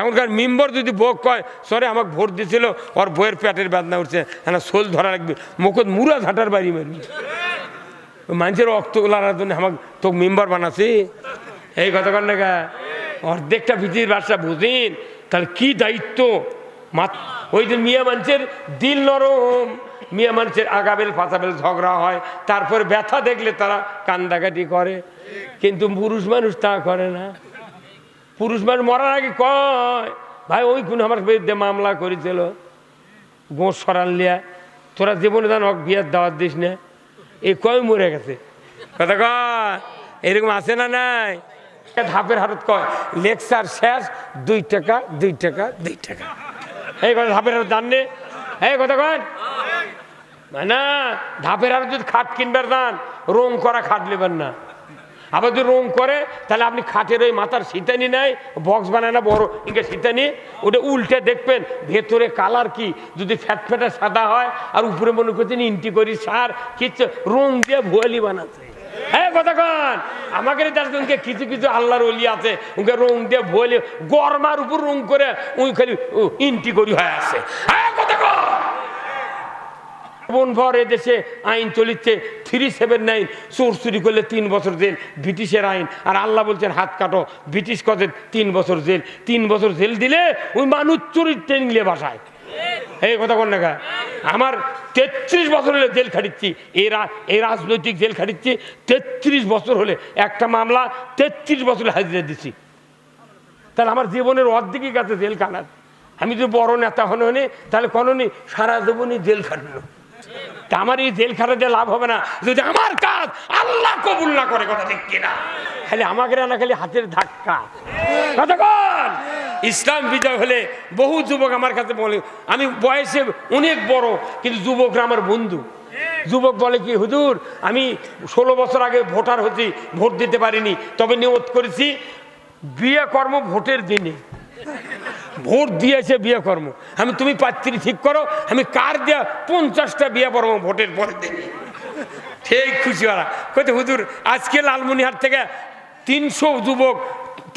এখনকার মেম্বার যদি বক কয়, সরে, আমাকে ভোট দিছিল ওর বইয়ের পেটের বেদনা উঠছে হ্যাঁ সোল ধরা লাগবে মুখত মুরা ঝাঁটার বাড়ি মারবি। মানুষের রক্ত লাগার জন্য আমাকে তো মেম্বার বানাছি। এই কথা না। অর্ধেকটা পৃথিবীর ভাষা বুঝিন, তাহলে কি দায়িত্ব? ওই যে মিয়া মানুষের দিল নরম, মিয়া মানুষের আগাবেল ফাঁসাবেল ঝগড়া হয়, তারপর ব্যথা দেখলে তারা কান্দাকাটি করে, কিন্তু পুরুষ মানুষ তা করে না। পুরুষ মানুষ মরার আগে কয় ভাই ওই কোন আমার বিরুদ্ধে মামলা করেছিল। গোঁস সরান লিয়া। তোরা জীবনে দান হক বিয়ার দাওয়াত দিস না। এই কয় মরে গেছে? কথা কয় এরকম আছে না নাই? ধাপের হাতত কয় লেকচার শেষ দুই টাকা দুই টাকা দুই টাকা। এই কথা ধাপের হাতত জাননে এই কথা কয়? না ধাপের হাতত যদি খাট কিনবার দান রং করা খাট নেবেন না। আবার যদি রং করে, তাহলে আপনি খাটের ওই মাথার সিতানি নেয় বক্স বানায় না, বড় ইনকে সিতানি, ওটা উল্টে দেখবেন, ভেতরে কালার কি? যদি ফ্যাট সাদা হয়, আর উপরে মনে করছেন ইন্টি করি সার কিচ্ছু রং দিয়ে ভুয়ালি বানাচ্ছে। হ্যাঁ কন। আমাকে দেখবেন কিছু কিছু আল্লাহর অলি আছে উনকে রং দিয়ে ভুয়ালি, গরমার উপর রং করে উই খালি ইন্টি করি হয়ে আছে। হ্যাঁ কথা কন বোন ভর দেশে আইন চলিচ্ছে থ্রি সেভেন নাইন চোর চুরি করলে তিন বছর জেল ব্রিটিশের আইন। আর আল্লাহ বলছেন হাত কাটো ব্রিটিশ কদের তিন বছর জেল। তিন বছর জেল দিলে ওই মানুষ চরিত্র নিলে বাসায়। এই কথা কোন না আমার তেত্রিশ বছর হলে জেল খাটিচ্ছি। এই রা- এই রাজনৈতিক জেল খাটিচ্ছি। তেত্রিশ বছর হলে একটা মামলা তেত্রিশ বছর হাজিরা দিছি তাহলে আমার জীবনের অর্ধেকই কাছে জেল খানার আমি যদি বড় নেতা হনে হনে তাহলে কোনোনি সারা জীবনই জেল খাটলো। তা আমার এই জেল খাটাতে লাভ হবে না। যদি আমার কাজ আল্লাহ কবুল না করে, কথা ঠিক কিনা? খালি আমাকে না খালি হাতের ধাক্কা। কতক্ষণ ইসলাম বিজয় হলে বহু যুবক আমার কাছে বলে, আমি বয়সে অনেক বড়, কিন্তু যুবকরা আমার বন্ধু। যুবক বলে কি, হুজুর, আমি ষোলো বছর আগে ভোটার হচ্ছি ভোট দিতে পারিনি, তবে নিয়ত করেছি বিয়ে কর্ম ভোটের দিনে। ভোট দিয়েছে বিয়ে কর্ম। আমি তুমি পাত্রী ঠিক করো আমি কার দেওয়া পঞ্চাশটা বিয়ে কর্ম ভোটের পরে ঠিক খুশি ওরা কইতে হুজুর আজকে লালমনিহাট থেকে তিনশো যুবক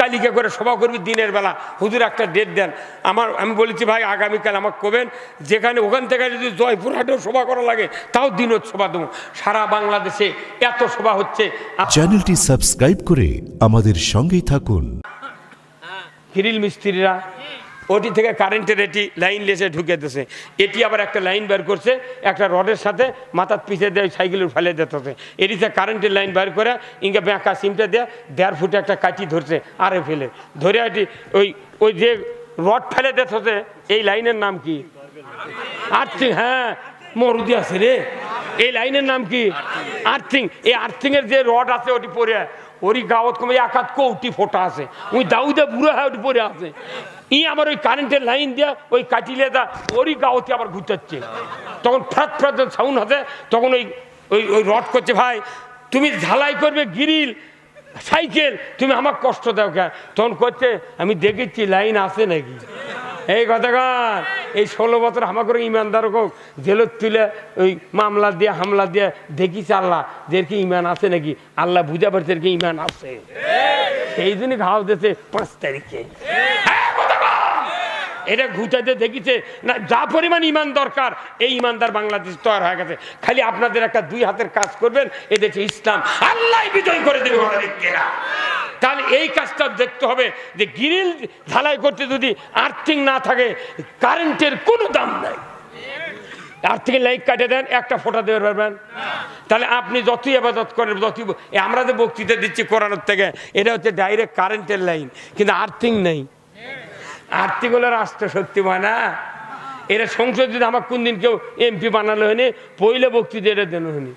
তালিকা করে সভা করবি দিনের বেলা। হুজুর একটা ডেট দেন। আমার আমি বলেছি ভাই আগামীকাল আমাকে কবেন? যেখানে ওখান থেকে যদি জয়পুর জয়পুরহাটেও সভা করা লাগে তাও দিনত সভা দেবো। সারা বাংলাদেশে এত সভা হচ্ছে। চ্যানেলটি সাবস্ক্রাইব করে আমাদের সঙ্গেই থাকুন। গ্রিল মিস্ত্রিরা ওটি থেকে কারেন্টের এটি লাইন লেসে ঢুকে দিতেছে এটি আবার একটা লাইন বের করছে, একটা রডের সাথে মাথার পিছিয়ে দেয় সাইকেল ফেলে দিতেছে। এটিতে কারেন্টের লাইন বের করে ইঙ্গে ব্যাঁকা সিমটা দেয়া দেড় ফুটে একটা কাটি ধরছে আরে ফেলে ধরে এটি ওই ওই যে রড ফেলে দিতেছে, এই লাইনের নাম কি? আর্থিং হ্যাঁ মরুদি আছে রে। এই লাইনের নাম কি? আর্থিং এই আর্থিংয়ের যে রড আছে, ওটি পরে ওরি গাঁৱত কমে একাত কৌটি ফোটা আছে। ওই দাউদে বুড়ো হয় পরে আছে। ই আমার ওই কারেন্টের লাইন দিয়া ওই কাটিলে দা ওরই গাঁৱতে আবার ঘুরতে তখন ফ্রাত ফ্রাত সাউন্ড হবে তখন ওই ওই ওই রড করছে, ভাই, তুমি ঝালাই করবে গিরিল সাইকেল, তুমি আমার কষ্ট দাও কে তখন করছে, আমি দেখেছি লাইন আছে নাকি? এই কথাকার এই ষোলো বছর আমাকে ইমানদার হোক জেলত তুলে ওই মামলা দিয়ে, হামলা দিয়ে দেখিস আল্লাহ যেরকি ইমান আছে নাকি? আল্লাহ বুঝা পারছে কি ইমান আছে। সেই জন্য ঘাও দিয়েছে পাঁচ তারিখে। এটা ঘুচাতে দেখিছে না, যা পরিমাণ ইমান দরকার, এই ইমানদার বাংলাদেশ তৈরি হয়ে গেছে। খালি আপনাদের একটা দুই হাতের কাজ করবেন এদেশে ইসলাম, আল্লাহ বিজয় করে দেবে তাহলে এই কাজটা দেখতে হবে যে গ্রিল ঢালাই করতে যদি আর্থিং না থাকে, কারেন্টের কোনো দাম নাই। আর্থিক লাইট কাটে দেন, একটা ফোটা দিতে পারবেন তাহলে আপনি যতই আবাদত করেন, যতই আমরা যে বক্তৃতা দিচ্ছি কোরআনের থেকে, এটা হচ্ছে ডাইরেক্ট কারেন্টের লাইন কিন্তু আর্থিং নেই। আর্থিক হলো রাষ্ট্র শক্তি হয় না। এরা সংসদ যদি আমার কোন দিন কেউ এমপি বানালো হয়নি পইলে বক্তৃতা এটা দেন হয়নি।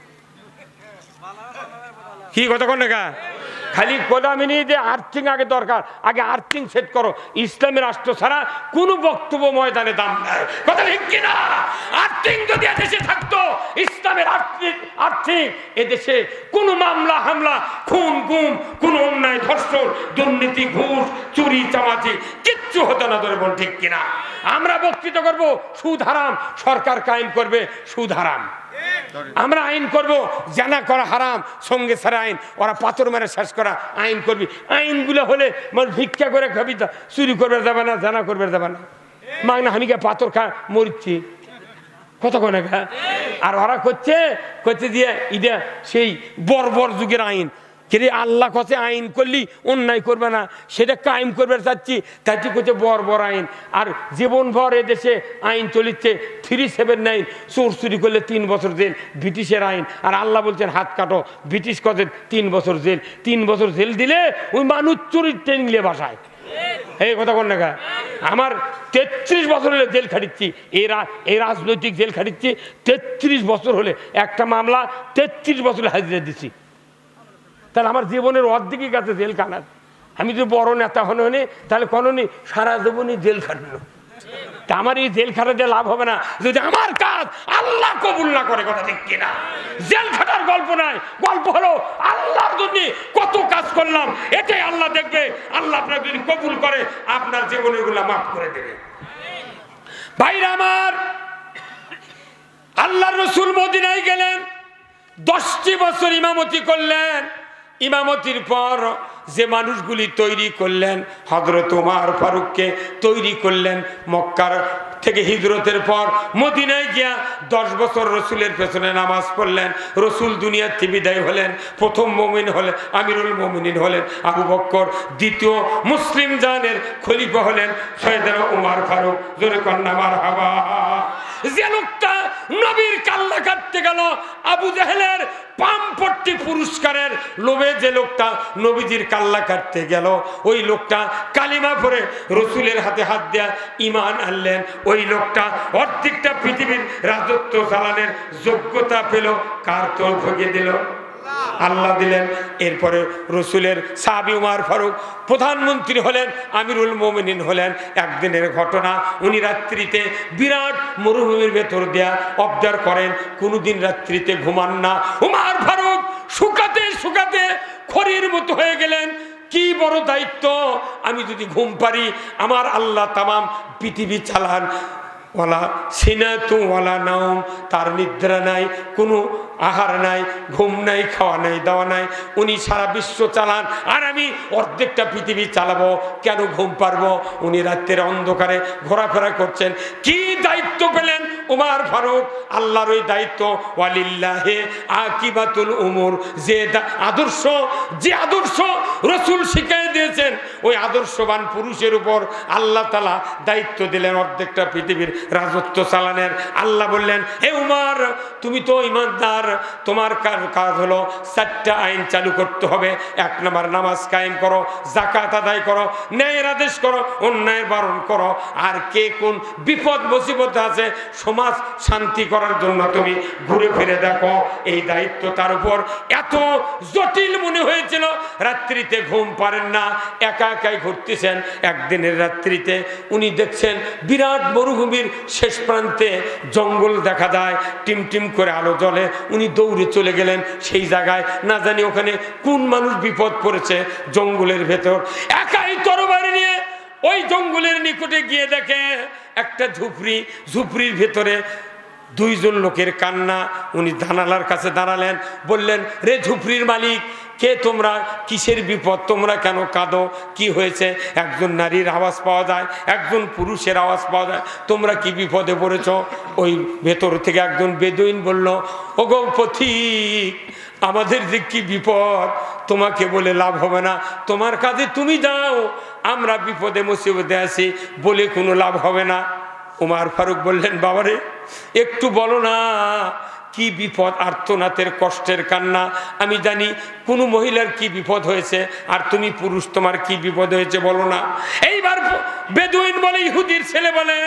কি কথা কোন খালি কোদামিনি যে আর্থিং আগে দরকার, আগে আর্থিং সেট করো। ইসলামী রাষ্ট্র ছাড়া কোনো বক্তব্য ময়দানে দাম নাই। কথা ঠিক কিনা আর্থিং যদি এদেশে থাকতো, ইসলামের আর্থিক আর্থিক, এদেশে কোনো মামলা, হামলা, খুন, গুম, কোন অন্যায়, ধর্ষণ, দুর্নীতি, ঘুষ, চুরি, চামাচি, কিচ্ছু হতো না ধরে বল ঠিক কিনা আমরা বক্তৃতা করব সুদ হারাম, সরকার কায়েম করবে সুদ হারাম। আমরা আইন করব, জানা করা হারাম, সঙ্গে সারা আইন। ওরা পাথর মেরে শেষ করা আইন করবি। আইনগুলো হলে মানুষ ভিক্ষা করে খাবি চুরি করবে যাবে না, জানা করবে যাবে না। মাগ না হামিকে পাথর খা মরিচ্ছি কত কোনে খা আর ওরা করছে করছে দিয়ে, ইদে, সেই বর্বর যুগের আইন। কিন্তু আল্লাহ কছে আইন করলি, অন্যায় করবে না। সেটা কায়েম করবে চাচ্ছি, তাই করছে বর বর আইন। আর জীবন ভর এদেশে আইন চলিচ্ছে থ্রি সেভেন নাইন চোর চুরি করলে তিন বছর জেল, ব্রিটিশের আইন। আর আল্লাহ বলছেন, হাত কাটো, ব্রিটিশ কছে তিন বছর জেল। তিন বছর জেল দিলে ওই মানুষ চুরির ট্রেন নিয়ে বাসায়। এই কথা কোন দেখা আমার তেত্রিশ বছর হলে জেল খাটিচ্ছি এই রা- এই রাজনৈতিক জেল খাটিচ্ছি, তেত্রিশ বছর হলে একটা মামলা, তেত্রিশ বছর হাজিরা দিছি তাহলে আমার জীবনের অর্ধেকই গেছে জেল কাটার আমি যদি বড় নেতা হনে হনে, তাহলে কোনোনি সারা জীবনই জেল খাটানো তা আমার এই জেল খাটাতে লাভ হবে না। যদি আমার কাজ আল্লাহ কবুল না করে, কথা ঠিক কিনা? জেল খাটার গল্প নাই। গল্প হলো আল্লাহর জন্য কত কাজ করলাম, এটাই আল্লাহ দেখবে। আল্লাহ আপনার যদি কবুল করে, আপনার জীবনেরগুলা মাফ করে দেবে। ভাইরা আমার আল্লাহ রসুল মদিনায় গেলেন, দশটি বছর ইমামতি করলেন। ইমামতির পর যে মানুষগুলি তৈরি করলেন হজরত উমার ফারুককে তৈরি করলেন মক্কার থেকে হিজরতের পর। মদিনায় গিয়া দশ বছর রসুলের পেছনে নামাজ পড়লেন, রসুল দুনিয়ার বিদায় হলেন, প্রথম মমিন হলেন, আমিরুল মমিনিন হলেন, আবু বক্কর দ্বিতীয় মুসলিম জানের খলিফা হলেন সৈয়দান উমার ফারুক, জোরে কন্যামার হাবা যে লোকটা নবীর কাল্লা কাটতে গেল। আবু জাহেলের পামপট্টি পুরস্কারের লোভে যে লোকটা নবীজির কাল্লা কাটতে গেল, ওই লোকটা কালিমা পরে রসুলের হাতে হাত দেয়া ইমান আনলেন। ওই লোকটা অর্ধেকটা পৃথিবীর রাজত্ব চালানের যোগ্যতা পেল, কার তোর ভোগে দিল? আল্লাহ দিলেন। এরপরে রসুলের সাহাবি উমার ফারুক প্রধানমন্ত্রী হলেন, আমিরুল মোমিনিন হলেন। একদিনের ঘটনা, উনি রাত্রিতে বিরাট মরুভূমির ভেতর দেয়া অবজার করেন, কোনোদিন রাত্রিতে ঘুমান না। উমার ফারুক শুকাতে শুকাতে খড়ির মতো হয়ে গেলেন। কি বড় দায়িত্ব, আমি যদি ঘুম পারি, আমার আল্লাহ তামাম পৃথিবী চালান। ওয়ালা সিনাতু ওয়ালা নাওম, তার নিদ্রা নাই, কোনো আহার নাই, ঘুম নাই, খাওয়া নাই, দাওয়া নাই। উনি সারা বিশ্ব চালান, আর আমি অর্ধেকটা পৃথিবী চালাবো, কেন ঘুম পারব উনি রাত্রের অন্ধকারে ঘোরাফেরা করছেন। কি দায়িত্ব পেলেন উমার ফারুক? আল্লাহর ওই দায়িত্ব, ওয়ালিল্লাহে আকিবাতুল উমর। যে আদর্শ যে আদর্শ রসুল শিখিয়ে দিয়েছেন, ওই আদর্শবান পুরুষের উপর আল্লাহ তালা দায়িত্ব দিলেন অর্ধেকটা পৃথিবীর। রাজত্ব চালানের। আল্লাহ বললেন, হে উমার, তুমি তো ইমানদার। তোমার কাজ হলো চারটা আইন চালু করতে হবে। এক নম্বর নামাজ কায়েম করো জাকাত আদায় করো, ন্যায়ের আদেশ করো অন্যায়ের বারণ করো। আর কে কোন বিপদ, মুসিবত আছে, সমাজ শান্তি করার জন্য তুমি ঘুরে ফিরে দেখো। এই দায়িত্ব তার উপর। এত জটিল মনে হয়েছিল, রাত্রিতে ঘুম পারেন না। একা একাই ঘুরতেছেন। একদিনের রাত্রিতে উনি দেখছেন বিরাট মরুভূমির শেষ প্রান্তে জঙ্গল দেখা যায় টিম টিম করে আলো জলে উনি দৌড়ে চলে গেলেন সেই জায়গায়। না জানি ওখানে কোন মানুষ বিপদ পড়েছে জঙ্গলের ভেতর। একাই তরবারি নিয়ে ওই জঙ্গলের নিকটে গিয়ে দেখে একটা ঝুপড়ি, ঝুপড়ির ভেতরে দুইজন লোকের কান্না, উনি জানালার কাছে দাঁড়ালেন, বললেন, রে ঝুপড়ির মালিক, কে তোমরা? কিসের বিপদ? তোমরা কেন কাঁদো? কি হয়েছে? একজন নারীর আওয়াজ পাওয়া যায়, একজন পুরুষের আওয়াজ পাওয়া যায়। তোমরা কি বিপদে পড়েছ? ওই ভেতর থেকে একজন বেদুইন বলল, ওগো পথিক, আমাদের যে কি বিপদ? তোমাকে বলে লাভ হবে না। তোমার কাজে তুমি যাও, আমরা বিপদে মুসিবতে আছি বলে কোনো লাভ হবে না। উমার ফারুক বললেন, বাবারে, একটু বলো না, কি বিপদ আর্তনাথের কষ্টের কান্না? আমি জানি কোনো মহিলার কি বিপদ হয়েছে, আর তুমি পুরুষ, তোমার কি বিপদ হয়েছে বলো না? এইবার বেদুইন বলে, ইহুদির ছেলে বলে,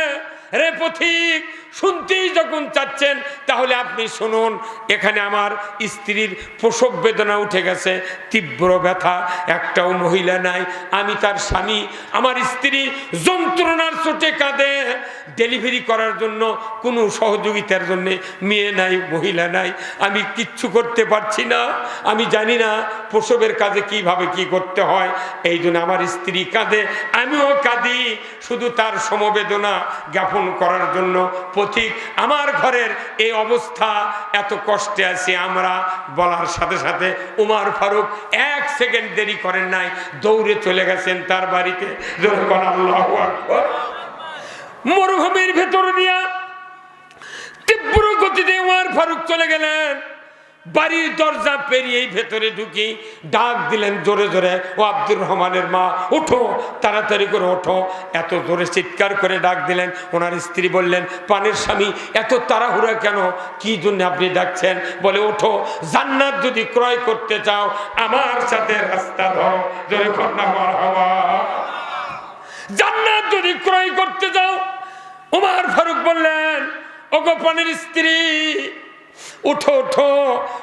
রে পথিক শুনতেই যখন চাচ্ছেন, তাহলে আপনি শুনুন, এখানে আমার স্ত্রীর প্রসব বেদনা উঠে গেছে, তীব্র ব্যথা, একটাও মহিলা নাই, আমি তার স্বামী, আমার স্ত্রী যন্ত্রণার চোটে কাঁদে। ডেলিভারি করার জন্য, কোনো সহযোগিতার জন্য মেয়ে নাই, মহিলা নাই, আমি কিচ্ছু করতে পারছি না, আমি জানি না প্রসবের কাজে কীভাবে কি করতে হয়, এই জন্য আমার স্ত্রী কাঁদে, আমিও কাঁদি, শুধু তার সমবেদনা জ্ঞাপন করার জন্য পথিক আমার ঘরের এই অবস্থা, এত কষ্টে আছি আমরা, বলার সাথে সাথে উমার ফারুক এক সেকেন্ড দেরি করেন নাই, দৌড়ে চলে গেছেন তার বাড়িতে। মরুভূমির ভেতর দিয়া তীব্র গতিতে উমার ফারুক চলে গেলেন বাড়ির দরজা পেরিয়েই ভেতরে ঢুকি, ডাক দিলেন জোরে জোরে, ও আব্দুর রহমানের মা ওঠো তাড়াতাড়ি করে ওঠো। এত জোরে চিৎকার করে ডাক দিলেন, ওনার স্ত্রী বললেন, পানের স্বামী, এত তাড়াহুড়া কেন? কি জন্য আপনি ডাকছেন? বলে, ওঠো, জান্নাত যদি ক্রয় করতে চাও, আমার সাথে রাস্তা কন্যা জান্নাত যদি ক্রয় করতে যাও, উমার ফারুক বললেন ও গোপনের স্ত্রী উঠো ওঠো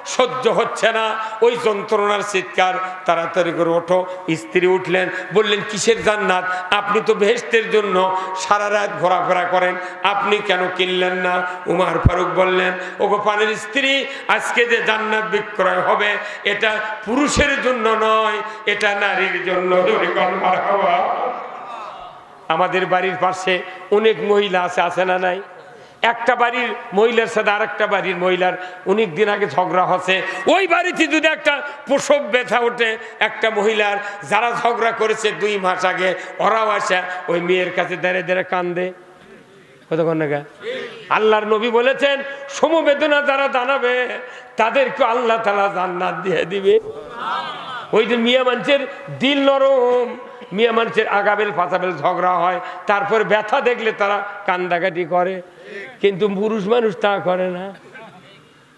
সহ্য হচ্ছে না। ওই যন্ত্রণার চিৎকার। তাড়াতাড়ি করে ওঠো। স্ত্রী উঠলেন, বললেন, কিসের জান্নাত? আপনি তো ভেস্তের জন্য সারা রাত ঘোরাফেরা করেন। আপনি কেন কিনলেন না? উমার ফারুক বললেন ও গোপালের স্ত্রী, আজকে যে জান্নাত বিক্রয় হবে, এটা পুরুষের জন্য নয়, এটা নারীর জন্য। আমাদের বাড়ির পাশে অনেক মহিলা আছে আছে না নাই? একটা বাড়ির মহিলার সাথে আর একটা বাড়ির মহিলার অনেক দিন আগে ঝগড়া হচ্ছে। ওই বাড়িতে যদি একটা প্রসব ব্যথা ওঠে, একটা মহিলার যারা ঝগড়া করেছে দুই মাস আগে, ওরাও আসে, ওই মেয়ের কাছে দাঁড়িয়ে দাঁড়িয়ে কান্দে। আল্লাহর নবী বলেছেন, সমবেদনা যারা জানাবে, তাদেরকে আল্লাহ তালা জান্নাত দিয়ে দিবে। ওই যে মিয়া মানুষের দিল নরম। মিয়া মানুষের আগাবেল ফাঁসাবেল ঝগড়া হয়, তারপর ব্যথা দেখলে তারা কান্দাকাটি করে। কিন্তু পুরুষ মানুষ তা করে না।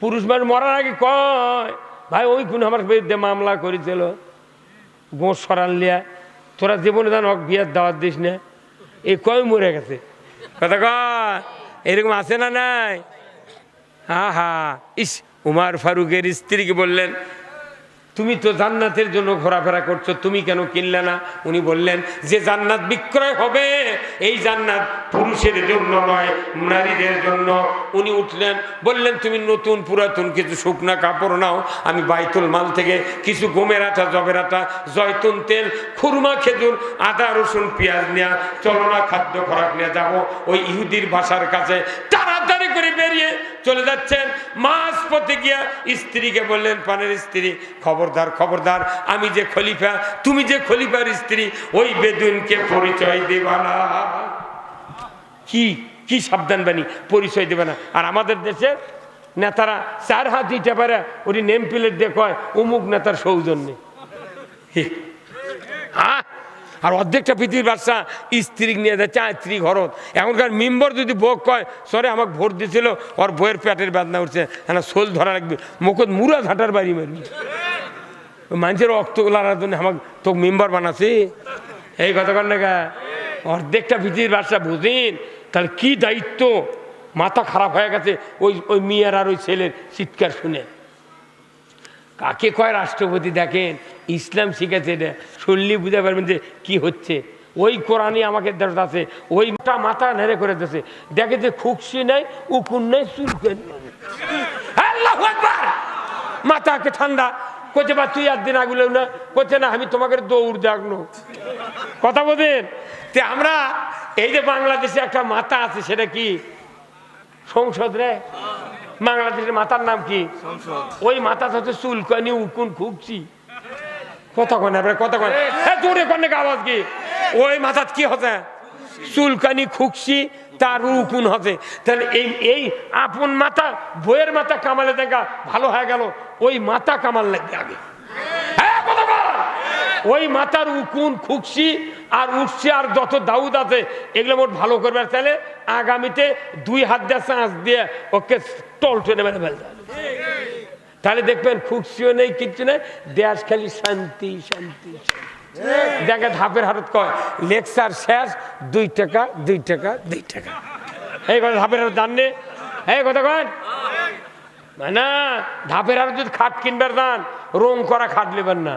পুরুষ মানুষ মরার আগে কয়, ভাই, ওই কোন আমার বিরুদ্ধে মামলা করেছিল। গোঁস সরাল লিয়া। তোরা জীবনে দান অক বিয়ার দাওয়াত দিস না। এই কয় মরে গেছে। কথা কয়, এরকম আছে না নাই? হা হা ইস, উমার ফারুকের স্ত্রীকে বললেন তুমি তো জান্নাতের জন্য ঘোরাফেরা করছ, তুমি কেন কিনলে না? উনি বললেন, যে জান্নাত বিক্রয় হবে, এই জান্নাত পুরুষের জন্য নয়, নারীদের জন্য। উনি উঠলেন, বললেন, তুমি নতুন পুরাতন কিছু শুকনা কাপড় নাও, আমি বাইতুল মাল থেকে কিছু গমের আটা, জবের আটা, জয়তুন তেল, খুরমা, খেজুর, আদা, রসুন, পেঁয়াজ নেওয়া চলনা খাদ্য খোরাক নিয়ে যাব। ওই ইহুদির ভাষার কাছে তাড়াতাড়ি করে বেরিয়ে চলে যাচ্ছেন। মাস পথে গিয়া স্ত্রীকে বললেন, পানের স্ত্রী খবরদার খবরদার, আমি যে খলিফা, তুমি যে খলিফার স্ত্রী, ওই বেদুইনকে পরিচয় দেবা না। কি কি সাবধান বাণী পরিচয় দেবে না। আর আমাদের দেশে নেতারা চার হাত দিতে পারে ওটি নেম প্লেট দিয়ে অমুক নেতার সৌজন্যে। হ্যাঁ আর অর্ধেকটা পৃথিবীর বাচ্চা স্ত্রী নিয়ে যাচ্ছে স্ত্রী ঘরত। এখনকার মেম্বর যদি বক কয়, সরে, আমাকে ভোট দিয়েছিল ওর বইয়ের পেটের বেদনা উঠছে হ্যাঁ সোল ধরা রাখবে মুখত মুরা ঝাঁটার বাড়ি মারবি। মানুষের রক্ত লাগার জন্য আমাকে তো মেম্বার বানাছি। এই কথা কর না অর্ধেকটা পৃথিবীর বাচ্চা, বুঝিন? তাহলে কি দায়িত্ব? মাথা খারাপ হয়ে গেছে, ওই ওই মেয়ের আর ওই ছেলের চিৎকার শুনে। কাকে কয় রাষ্ট্রপতি দেখেন? ইসলাম শিখেছে এটা। শুনলেই বুঝতে পারবেন যে কি হচ্ছে। ওই কোরআনই আমাকে আছে ওইটা মাথা নেড়ে করে দিয়েছে। দেখে যে খুকসি নাই, উকুন নাই আকবার! মাথাকে ঠান্ডা কোচে বা তুই একদিন দিন আগুলো না। কোচে না আমি তোমাকে দৌড় দেখনো কথা বলেন? তে আমরা এই যে বাংলাদেশে একটা মাথা আছে সেটা কি? সংসদ রে? বাংলাদেশের মাথার নাম কি? ওই মাথা হচ্ছে চুলকানি উকুন খুবছি কথা কন এবার কথা কন হ্যাঁ কনে আওয়াজ কি? ওই মাথাত কি হচ্ছে? চুলকানি খুকসি তার উকুন হচ্ছে তাহলে এই এই আপন মাথা বইয়ের মাথা কামালে দেখা ভালো হয়ে গেল, ওই মাথা কামাল লাগবে আগে হ্যাঁ। ওই মাথার উকুন, খুকসি আর উঠছি আর যত দাউদ আছে, এগুলো মোট ভালো করবে তাহলে আগামীতে দুই হাত দিয়ে চাঁচ দিয়ে ওকে টল টেনে মেরে ফেলতে হবে। তাহলে দেখবেন খুকসিও নেই, কিচ্ছু নেই দেশ খালি শান্তি শান্তি শান্তি। দেখে ধাপের হারত কয়, লেকচার শেষ, দুই টাকা দুই টাকা দুই টাকা। এই কথা ধাপের হারত জাননে এই কথা কয়? না ধাপের হারত যদি খাট কিনবার দান রং করা খাট নেবেন না।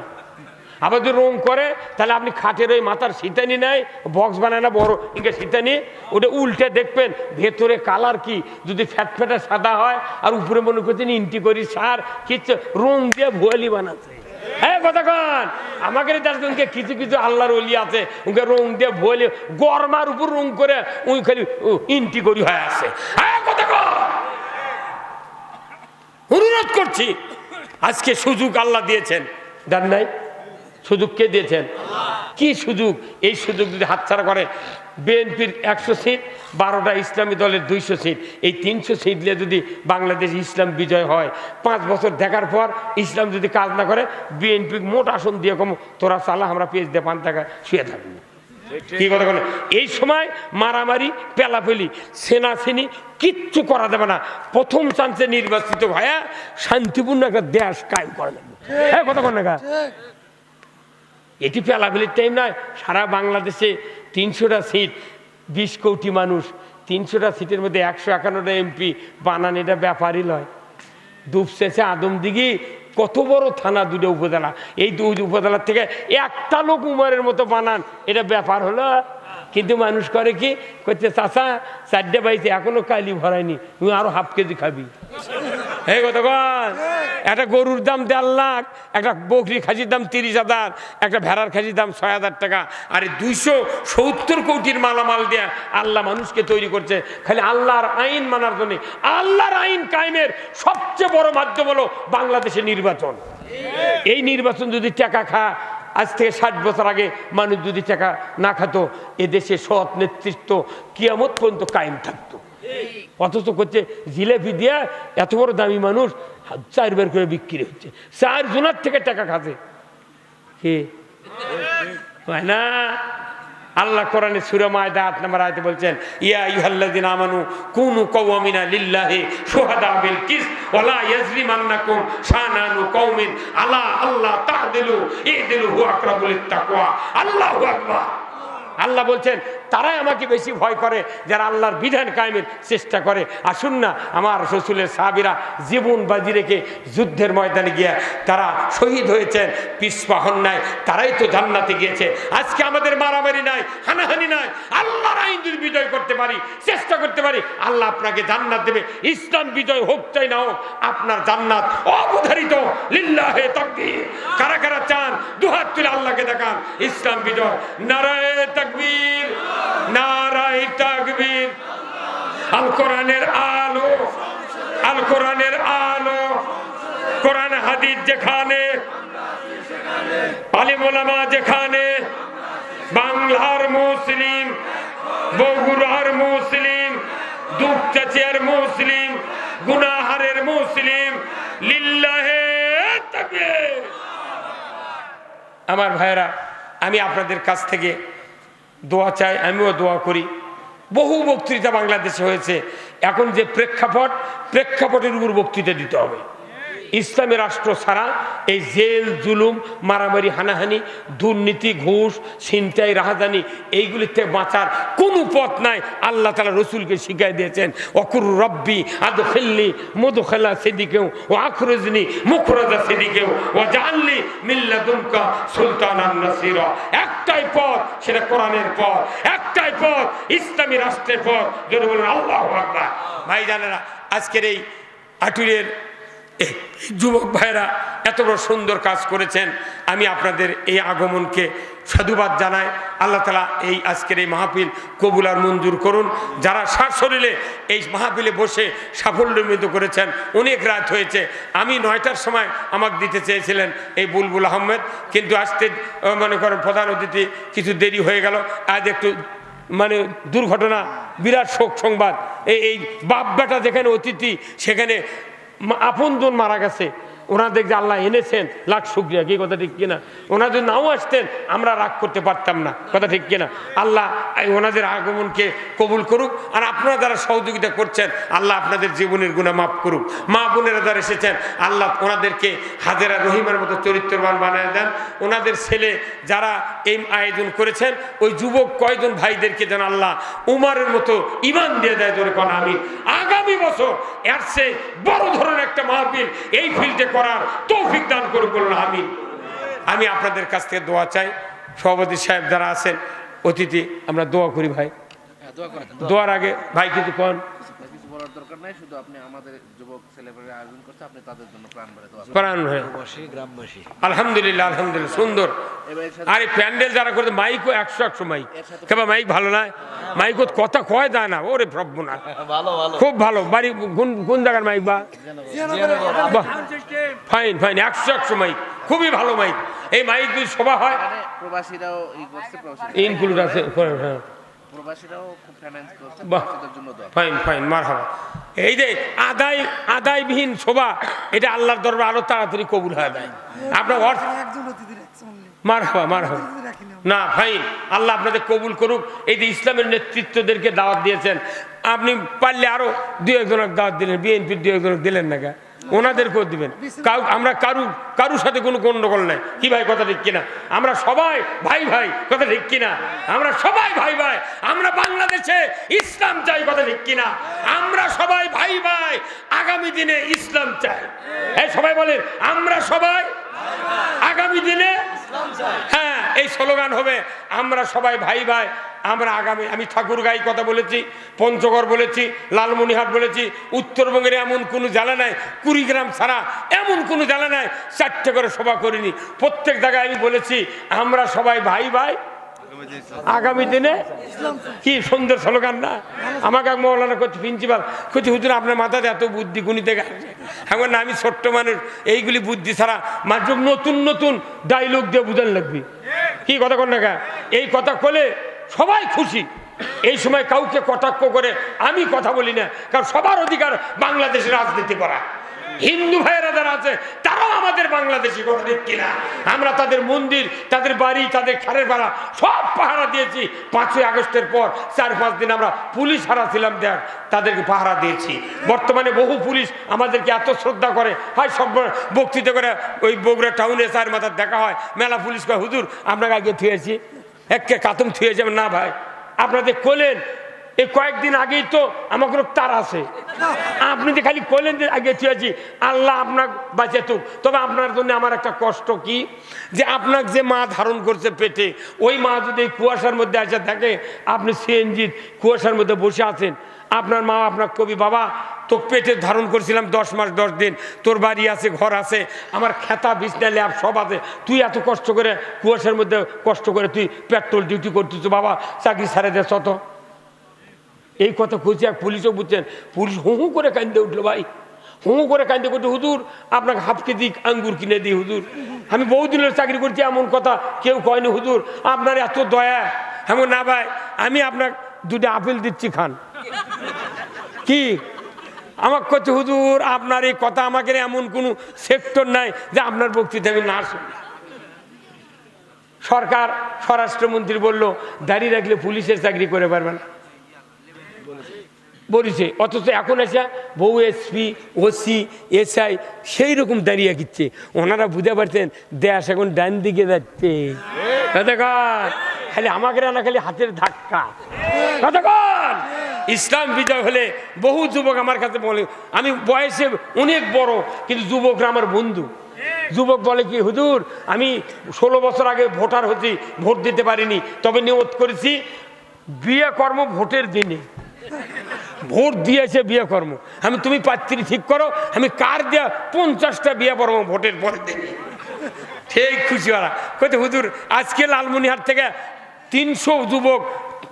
আবার যদি রং করে, তাহলে আপনি খাটের ওই মাথার সিতানি নেয় বক্স বানায় না, বড় ইনকে সিতানি ওটা উল্টে দেখবেন, ভেতরে কালার কি? যদি ফ্যাট ফ্যাটা সাদা হয়, আর উপরে মনে করছেন ইন্টি করি সার, কিচ্ছু রং দিয়ে ভুয়ালি বানাচ্ছে। হ্যাঁ আমাকে উনকে কিছু কিছু আল্লাহর অলি আছে। উনকে রং দিয়ে ভলে, গরমার উপর রং করে উই খালি ইন্টি করি হয়ে আছে। হ্যাঁ অনুরোধ করছি, আজকে সুযোগ আল্লাহ দিয়েছেন। দেন নাই? সুযোগ কে দিয়েছেন? কি সুযোগ? এই সুযোগ যদি হাতছাড়া করে, বিএনপির একশো সিট, বারোটা ইসলামী দলের দুইশো সিট। এই তিনশো সিট নিয়ে যদি বাংলাদেশ ইসলাম বিজয় হয়, পাঁচ বছর দেখার পর ইসলাম যদি কাজ না করে বিএনপি মোট আসন দিয়ে কম, তোরা চালা আমরা পেজ দিয়ে পান টাকা শুয়ে থাকব। কি কথা বলে? এই সময় মারামারি, পেলাপেলি, সেনাসেনি কিচ্ছু করা যাবে না। প্রথম চান্সে নির্বাচিত ভাইয়া শান্তিপূর্ণ একটা দেশ কায়েম করা লাগবে হ্যাঁ কথা কন না? এটি ফেলাফেলির টাইম নয় সারা বাংলাদেশে তিনশোটা সিট বিশ কোটি মানুষ, তিনশোটা সিটের মধ্যে একশো একান্নটা এমপি বানান, এটা ব্যাপারই নয় দুপসেছে আদমদিঘি কত বড় থানা দুটো উপজেলা। এই দুই উপজেলার থেকে একটা লোক উমারের মতো বানান, এটা ব্যাপার হলো কিন্তু মানুষ করে কি? করছে চাষা চারটে বাড়িতে এখনও কালি ভরায়নি। তুমি আরও হাফ কেজি খাবি। এই কতক্ষণ একটা গরুর দাম দেড় লাখ, একটা বকরি খাসির দাম তিরিশ হাজার, একটা ভেড়ার খাসির দাম ছয় হাজার টাকা, আর দুইশো সত্তর কোটির মালামাল দিয়ে আল্লাহ মানুষকে তৈরি করছে। খালি আল্লাহর আইন মানার জন্য। আল্লাহর আইন কায়েমের সবচেয়ে বড় মাধ্যম হলো বাংলাদেশের নির্বাচন। এই নির্বাচন যদি টাকা খা আজ থেকে ষাট বছর আগে মানুষ যদি টাকা না খাতো এদেশে সৎ নেতৃত্ব কিয়ামত পর্যন্ত কায়েম থাকতো। অথচ করছে, জিলেপি দিয়ে এত বড় দামি মানুষ চার বের করে বিক্রি হচ্ছে। চার জোনার থেকে টাকা খাতে কে না? আল্লাহ কোরআনে সুরে মায়দা আট নম্বর আয়তে বলছেন, ইয়া ইহাল্লাদিন আমানু কুনু কওয়ামিনা লিল্লাহি শুহাদা বিল কিস ওয়ালা ইয়াজলিমান্নাকুম শানানু কওমিন। আলা আল্লাহ তা'দিলু ইদিলু হুয়া আকরাবুল তাকওয়া আল্লাহু আকবার। আল্লাহ বলছেন তারাই আমাকে বেশি ভয় করে, যারা আল্লাহর বিধান কায়েমের চেষ্টা করে। আসুন না, আমার শ্বশুরের সাহাবিরা জীবন বাজি রেখে যুদ্ধের ময়দানে গিয়ে তারা শহীদ হয়েছেন পিসপা হন নাই, তারাই তো জান্নাতে গিয়েছে। আজকে আমাদের মারামারি নাই, হানাহানি নাই, আল্লাহর আইন যদি বিজয় করতে পারি, চেষ্টা করতে পারি, আল্লাহ আপনাকে জান্নাত দেবে। ইসলাম বিজয় হোক চাই না হোক, আপনার জান্নাত অবধারিত, লিল্লাহে তাকবীর। কারা কারা চান, দুহাত তুলে আল্লাহকে দেখান, ইসলাম বিজয়, নারায় তাকবীর। আল আলো আল আলো। হাদিস যেখানে যেখানে, বাংলার মুসলিম, বগুড়ার মুসলিম, দুপচাচিয়ার মুসলিম, গুনাহারের মুসলিম, লিল্লাহে আমার ভাইয়েরা, আমি আপনাদের কাছ থেকে দোয়া চাই, আমিও দোয়া করি। বহু বক্তৃতা বাংলাদেশে হয়েছে। এখন যে প্রেক্ষাপট, প্রেক্ষাপটের উপর বক্তৃতা দিতে হবে। ইসলামী রাষ্ট্র ছাড়া এই জেল, জুলুম, মারামারি, হানাহানি, দুর্নীতি, ঘুষ, ছিনতাই, রাহাজানি এইগুলির থেকে বাঁচার কোনো পথ নাই। আল্লাহ তালা রসুলকে শিখাই দিয়েছেন অকুর রব্বি আদ খেললি মধু খেলা সেদিকেও ও আখরজনি মুখরজা সেদিকেও ও জানলি মিল্লা দুমকা সুলতান একটাই পথ, সেটা কোরআনের পথ। একটাই পথ, ইসলামী রাষ্ট্রের পথ। যদি বলেন, আল্লাহ ভাই জানেরা, আজকের এই আটুরের যুবক ভাইরা এত বড় সুন্দর কাজ করেছেন। আমি আপনাদের এই আগমনকে সাধুবাদ জানাই। আল্লাহ তালা এই আজকের এই মাহফিল কবুল আর মঞ্জুর করুন। যারা সারশরীরে এই মাহফিলে বসে সাফল্যমিত করেছেন, অনেক রাত হয়েছে। আমি নয়টার সময় আমাকে দিতে চেয়েছিলেন এই বুলবুল আহমেদ, কিন্তু আসতে মনে করেন প্রধান অতিথি, কিছু দেরি হয়ে গেল। আজ একটু মানে দুর্ঘটনা, বিরাট শোক সংবাদ। এই বাপ বেটা যেখানে অতিথি, সেখানে আপনজন মারা গেছে। ওনাদের যে আল্লাহ এনেছেন, লাখ শুক্রিয়া, কি কথা ঠিক কিনা? ওনারা যদি নাও আসতেন, আমরা রাগ করতে পারতাম না, কথা ঠিক কিনা? আল্লাহ ওনাদের আগমনকে কবুল করুক, আর আপনারা যারা সহযোগিতা করছেন, আল্লাহ আপনাদের জীবনের গুণা মাফ করুক। মা বোনেরা যারা এসেছেন, আল্লাহ ওনাদেরকে হাজেরা রহিমের মতো চরিত্রবান বানিয়ে দেন। ওনাদের ছেলে যারা এই আয়োজন করেছেন, ওই যুবক কয়জন ভাইদেরকে যেন আল্লাহ উমারের মতো ইমান দিয়ে দেয়, জোরে কোন আমি আগামী বছর এর বড় ধরনের একটা মাহফিল এই ফিল্ডে করার তৌফিক দান করে বলুন আমি আমি আপনাদের কাছ থেকে দোয়া চাই। সভাপতি সাহেব যারা আছেন অতিথি আমরা দোয়া করি ভাই। দেন দোয়ার আগে ভাই কিছু কন। বলার দরকার নাই শুধু আপনি আমাদের যুবক ছেলেপেলে আয়োজন করছে আপনি তাদের জন্য প্রাণ ভরে দোয়া করেন। প্রাণ হয়ে আলহামদুলিল্লাহ আলহামদুলিল্লাহ সুন্দর। আরে প্যান্ডেল যারা করতে মাইকও একশো একশো মাইক। কেবা মাইক ভালো না মাইকও কথা কয় দেয় না ওরে প্রভু না ভালো ভালো। খুব ভালো বাড়ি কোন কোন জায়গার মাইক বা? ফাইন ফাইন একশো একশো মাইক খুবই ভালো মাইক। এই মাইক যদি সভা হয় প্রবাসীরাও এই করছে প্রবাসী ইনক্লুড আছে হ্যাঁ। প্রবাসীরাও ফাইন ফাইন এই যে আদায় আদায়বিহীন শোভা এটা আল্লাহর দরবার আরও তাড়াতাড়ি কবুল হয়ে আপনার অর্থ না। ফাইন আল্লাহ আপনাদের কবুল করুক। এই যে ইসলামের নেতৃত্বদেরকে দাওয়াত দিয়েছেন আপনি পারলে আরও দু একজনের দাওয়াত দিলেন বিএনপির দু একজনের দিলেন না গা ওনাদেরকেও দিবেন। কাউ আমরা কারু কারুর সাথে কোনো গণ্ডগোল নাই। কি ভাই, কথা ঠিক কিনা? আমরা সবাই ভাই ভাই, কথা ঠিক কিনা? আমরা সবাই ভাই ভাই, আমরা বাংলাদেশে ইসলাম চাই, কথা ঠিক কিনা? আমরা সবাই ভাই ভাই, আগামী দিনে ইসলাম চাই। এই সবাই বলেন, আমরা সবাই আগামী দিনে হ্যাঁ এই স্লোগান হবে, আমরা সবাই ভাই ভাই, আমরা আগামী আমি ঠাকুরগাঁই কথা বলেছি, পঞ্চগড় বলেছি লালমনিহাট বলেছি, উত্তরবঙ্গের এমন কোনো জেলা নাই, কুড়িগ্রাম ছাড়া এমন কোনো জেলা নাই, চারটে করে সভা করিনি। প্রত্যেক জায়গায় আমি বলেছি, আমরা সবাই ভাই ভাই আগামী দিনে কি সুন্দর স্লোগান না? আমাকে মৌলানা করছে প্রিন্সিপাল করছে হুজুর, আপনার মাথাতে এত বুদ্ধি, গুণিতে গেছে এখন আমি ছোট্ট মানুষ, এইগুলি বুদ্ধি ছাড়া মাত্র নতুন নতুন ডাইলগ দিয়ে বুঝান লাগবে। কি কথা কন না? এই কথা কলে সবাই খুশি। এই সময় কাউকে কটাক্ষ করে আমি কথা বলি না, কারণ সবার অধিকার বাংলাদেশের রাজনীতি করা। হিন্দু ভাইয়েরা যারা আছে, তারাও আমাদের বাংলাদেশি কথা ঠিক কিনা? আমরা তাদের মন্দির, তাদের বাড়ি, তাদের খারের পাড়া সব পাহারা দিয়েছি। পাঁচই আগস্টের পর চার পাঁচ দিন আমরা পুলিশ হারা ছিলাম দেখ তাদেরকে পাহারা দিয়েছি। বর্তমানে বহু পুলিশ আমাদেরকে এত শ্রদ্ধা করে, হয় সব বক্তৃতা করে ওই বগুড়া টাউনে চার মাথার দেখা হয়। মেলা পুলিশ কয়, হুজুর আপনাকে আগে থুয়েছি একে কাতম থুয়ে যাবেন না ভাই। আপনাদের কোলেন এই কয়েকদিন আগেই তো আমাকে তার আছে। আপনি যে খালি কইলেন যে আগে থুয়েছি আল্লাহ আপনার বাঁচে তুক তবে আপনার জন্য আমার একটা কষ্ট কি? যে আপনার যে মা ধারণ করছে পেটে, ওই মা যদি কুয়াশার মধ্যে আসে থাকে, আপনি সিএনজি কুয়াশার মধ্যে বসে আছেন, আপনার মা, আপনার কবি বাবা তো পেটে ধারণ করছিলাম দশ মাস, দশ দিন, তোর বাড়ি আছে, ঘর আছে, আমার খেতা, বিছনা, ল্যাব সব আছে, তুই এত কষ্ট করে কুয়াশার মধ্যে কষ্ট করে তুই পেট্রোল ডিউটি করতিস বাবা, চাকরি ছাড়ে দে শত এই কথা খুঁজছি এক পুলিশও বুঝছেন। পুলিশ হু হু করে কান্দে উঠল, ভাই, হু করে কান্দে করতে হুজুর, আপনাকে হাফ কেজি আঙ্গুর কিনে দিই, হুজুর। আমি বহুদিনের চাকরি করছি, এমন কথা কেউ কয়নি, হুজুর। আপনার এত দয়া। এমন না ভাই, আমি আপনার দুটো আপেল দিচ্ছি, খান। কি? আমাকে করছে হুজুর, আপনার এই কথা আমাকে এমন কোনো সেক্টর নাই যে আপনার বক্তৃতা আমি না শুনি। সরকার, স্বরাষ্ট্রমন্ত্রী বলল, দাঁড়িয়ে রাখলে পুলিশের চাকরি করে পারবেন। বলেছে। অথচ এখন এসে বউ এসপি ওসি, এসআই, সেই রকম দাঁড়িয়ে গিচ্ছে। ওনারা বুঝতে পারছেন, দেশ এখন ডান দিকে যাচ্ছে। খালি আমাকে না খালি হাতের ধাক্কা। ইসলাম বিজয় হলে বহু যুবক আমার কাছে বলে, আমি বয়সে অনেক বড়, কিন্তু যুবকরা আমার বন্ধু। যুবক বলে কি, হুজুর, আমি ষোলো বছর আগে ভোটার হচ্ছি ভোট দিতে পারিনি, তবে নিয়ত করেছি বিয়ে কর্ম ভোটের দিনে। ভোট দিয়েছে বিয়ে কর্ম। আমি তুমি পাত্রী ঠিক করো, আমি কার দেয়া পঞ্চাশটা বিয়ে করব ভোটের পরে? ঠিক খুশি ওরা কত হুজুর, আজকে লালমনিহাট থেকে তিনশো যুবক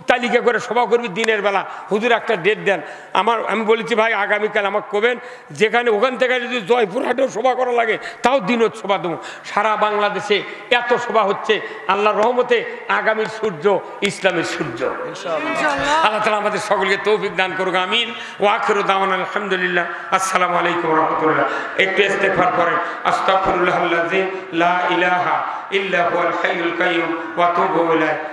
তালিকা করে সভা করবি দিনের বেলা। হুজুর একটা ডেট দেন। আমার আমি বলেছি ভাই আগামীকাল আমাকে কবেন? যেখানে ওখান থেকে যদি জয়পুরহাটেও সভা করা লাগে তাও দিনত সভা দেবো। সারা বাংলাদেশে এত সভা হচ্ছে। আল্লাহর রহমতে আগামীর সূর্য ইসলামের সূর্য। আল্লাহ তালা আমাদের সকলকে তৌফিক দান করুক আমিন। ও আখের দামান আলহামদুলিল্লাহ। আসসালামু আলাইকুম রহমতুল্লাহ। একটু ইস্তেফার করেন লা ইলাহা ইল্লা হুয়াল হাইয়ুল কাইয়্যুম ওয়া তুবু ইলাইহি।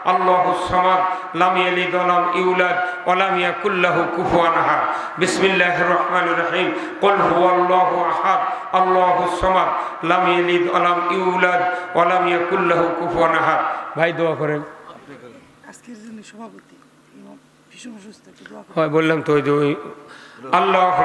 আল্লাহ সামাদ লাম ইয়ালিদ ইউলাদ ওয়ালাম ইয়াকুল্লাহু কুফুয়ান আহাদ। বিসমিল্লাহির রহমানির রহিম। কুল হুয়াল্লাহু আহাদ আল্লাহুস সামাদ লাম ইয়ালিদ ইউলাদ ওয়ালাম ইয়াকুল্লাহু কুফুয়ান আহাদ। ভাই দোয়া করেন। আজকের জন্য সভাপতি হয় বললাম তো ওই আল্লাহ